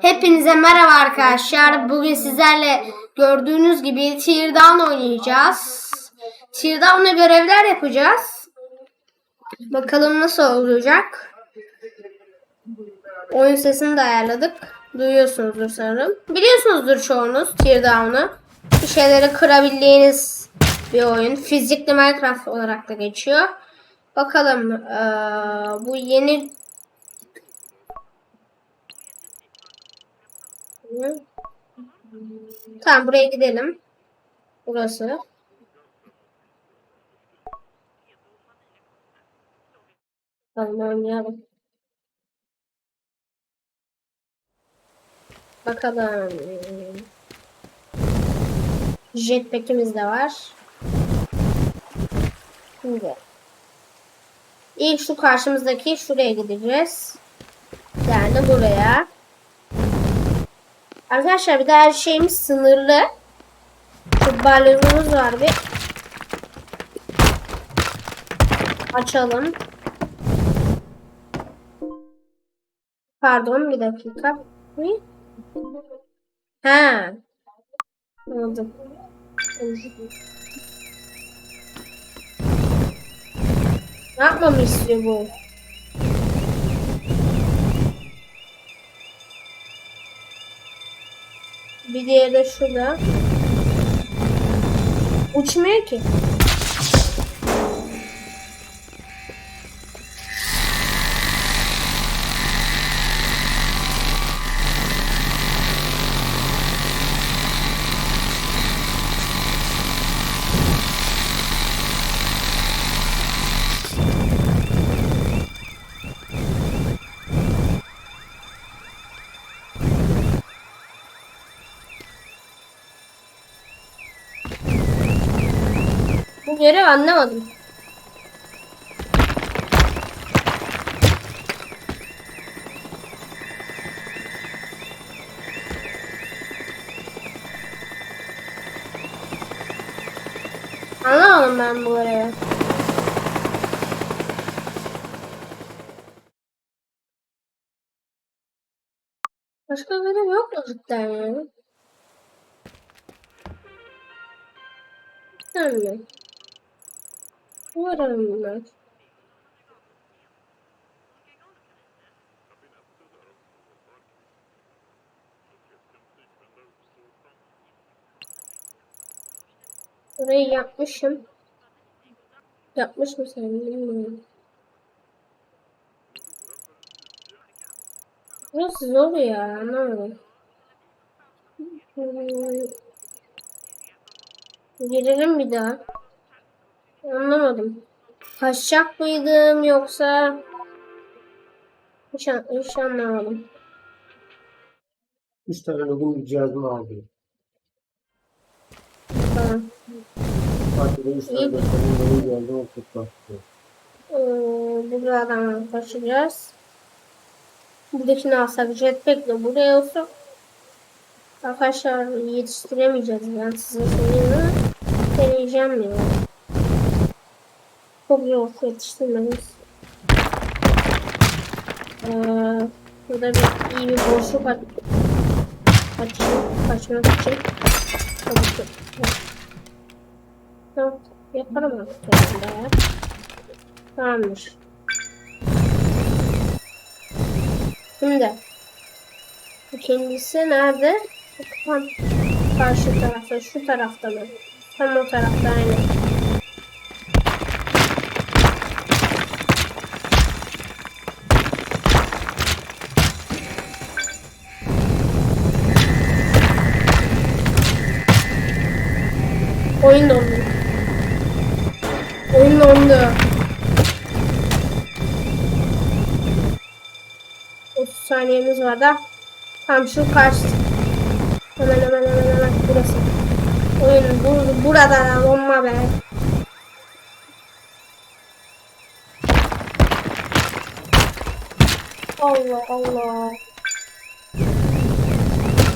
Hepinize merhaba arkadaşlar. Bugün sizlerle gördüğünüz gibi Teardown oynayacağız. Teardown'la görevler yapacağız. Bakalım nasıl olacak. Oyun sesini de ayarladık. Duyuyorsunuzdur sanırım. Biliyorsunuzdur çoğunuz Teardown'u. Bir şeyleri kırabildiğiniz bir oyun. Fizikli Minecraft olarak da geçiyor. Bakalım eee, bu yeni Tamam buraya gidelim. Burası. Tamam oynayalım. Bakalım. Jetpack'imiz de var. Şimdi. İlk şu karşımızdaki şuraya gideceğiz. Yani buraya. Arkadaşlar bir de her şeyimiz sınırlı. Şu balonumuz var bir. Açalım. Pardon bir dakika. Ha. Anladım. Ne yapmamı istiyor bu? Bir diğeri de şurada. Uçmuyor ki. Bu görev anlamadım. Anlamadım ben bu görevi. Başka görev yok mu cidden ya? Anne. Umarım bunlar. Burayı yapmışım. Yapmış mı sen bilmiyorum. Burası zor ya anlamadım. Girelim bir daha. Anlamadım. Kaçacak mıydım yoksa hiç, an- hiç anlamadım. Üç tane login bir cihazını aldım. Tamam. Partide üç tane gösterinin login geldi o tutlattı. Ee, buradan kaçacağız. Buradakini alsak jetpack'le buraya olsun. Arkadaşlar yetiştiremeyeceğiz ben size söyleyeyim deneyeceğim ya. Çok zor yetiştirmemiz. Ee, burada bir iyi bir boşluk aç açayım için. Ki. Tamam, yaparım artık ya. Tamamdır. Şimdi kendisi nerede? Tam karşı tarafta, şu tarafta mı? Tam o tarafta aynı. Oyun dondu. Oyun dondu. 30 saniyemiz var da. Tam şu karşı. Hemen hemen hemen hemen burası. Oyun bu, burada da donma be. Allah Allah.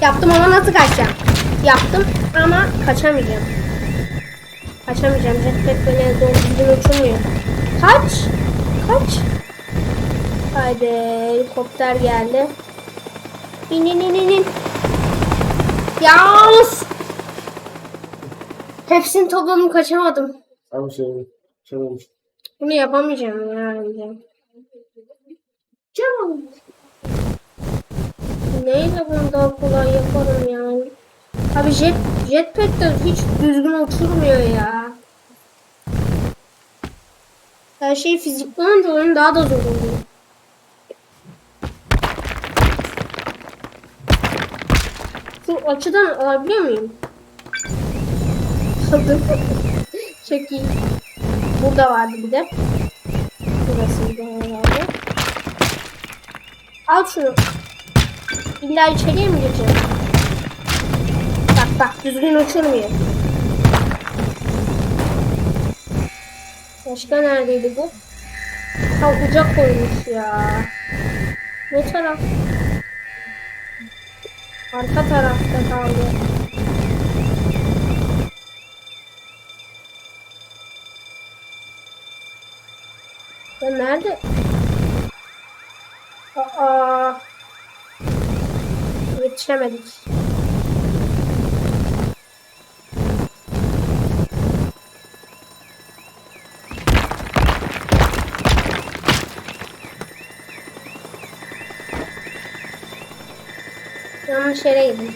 Yaptım ama nasıl kaçacağım? Yaptım ama kaçamayacağım. Kaçamayacağım. Jetpack böyle doğru düzgün uçurmuyor. Kaç. Kaç. Haydi helikopter geldi. İn in in in in. Ya of! Hepsini topladım kaçamadım. Tam şey. Şey olmuş. Bunu yapamayacağım ya. bence. Canım. Neyle bunu daha kolay yaparım yani. Abi jet, jetpack de hiç düzgün uçurmuyor ya. Her şey fizikli olunca oyun daha da zor oluyor. Şu açıdan alabiliyor muyum? Aldım. Çok iyi. Burada vardı bir de. Burası bir de herhalde. Al şunu. İlla içeriye mi gireceğim? Bak düzgün uçurmuyor. Başka neredeydi bu? Ha ucak koymuş ya. Ne taraf? Arka tarafta kaldı. Ya nerede? Aa. Yetişemedik. Yanlış yere gittim.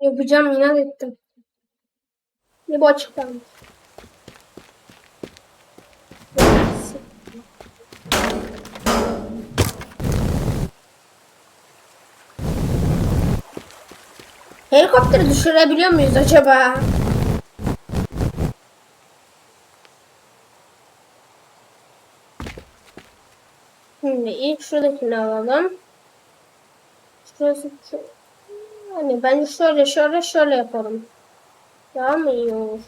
Yapacağım inat ettim. Ne bu açıklanmış. Helikopteri düşürebiliyor muyuz acaba? Şimdi ilk şuradakini alalım. Şurası şu. Hani bence şöyle şöyle şöyle yapalım. Daha mı iyi olur?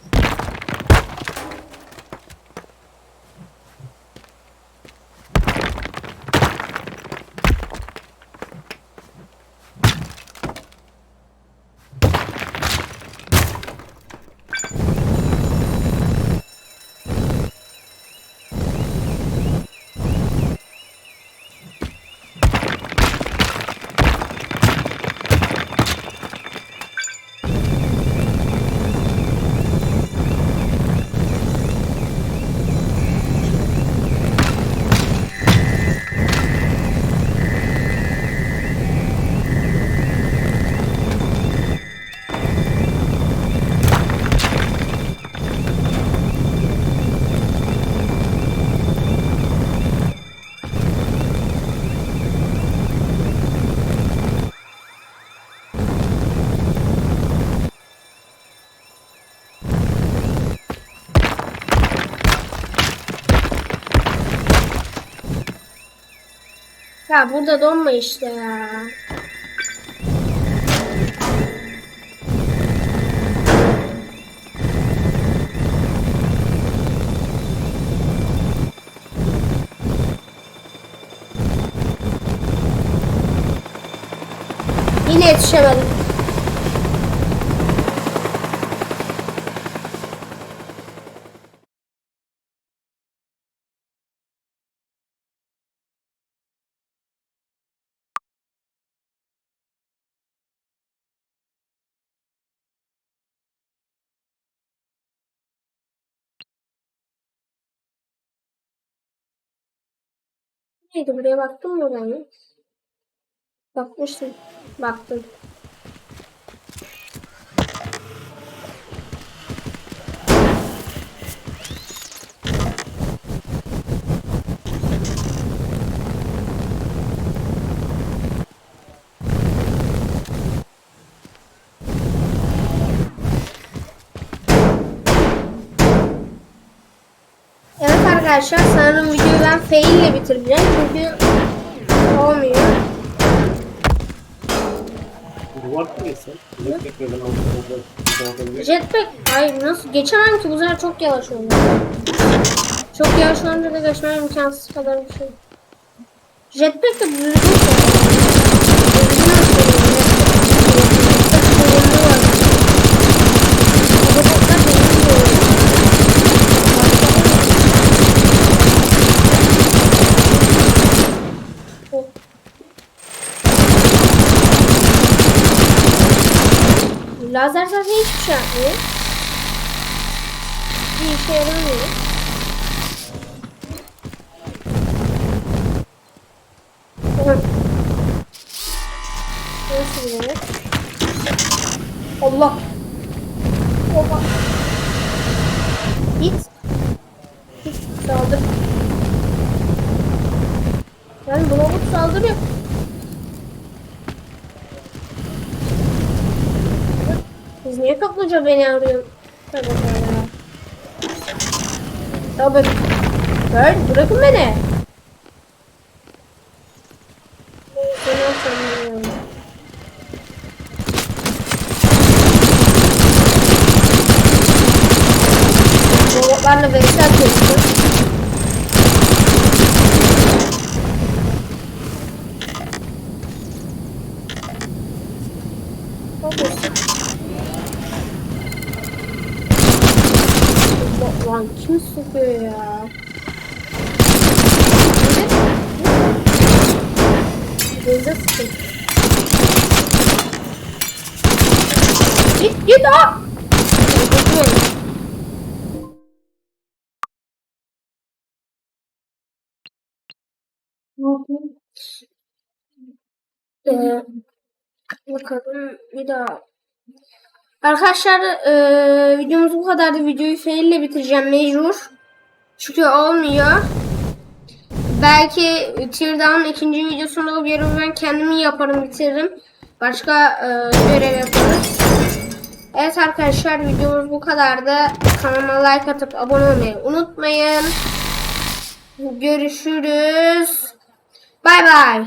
Ya burada donma işte ya. Yine yetişemedim. Neydi buraya baktın mı ben? Bakmıştım. Baktım. Evet arkadaşlar sanırım videoyu ben fail ile bitireceğim çünkü olmuyor. Jetpack ay nasıl geçemem ki bu sefer çok yavaş oldu. Çok yavaş olunca da geçmem imkansız kadar bir şey. Jetpack de. Düzgün yapmıyor. Bir işe yaramıyor. Nasıl yani? Allah. Oha. Git. Git saldır. Yani buna vur saldırıyor. Niye kaplıca beni arıyorsun? Tabii ya. Tabii. Ver, bırakın beni. Robotlarla vs atıyorsun. Bakıyorsun. Allah, Lan kim sıkıyor ya? Gözde sıkıyor. Git git! Gitmiyorum. Ee, bakalım bir daha. Arkadaşlar e, videomuz bu kadardı. Videoyu fail ile bitireceğim mecbur. Çünkü olmuyor. Belki Teardown ikinci videosunda bir ben kendimi yaparım bitiririm. Başka e, görev yaparız. Evet arkadaşlar videomuz bu kadardı. Kanalıma like atıp abone olmayı unutmayın. Görüşürüz. Bay bay.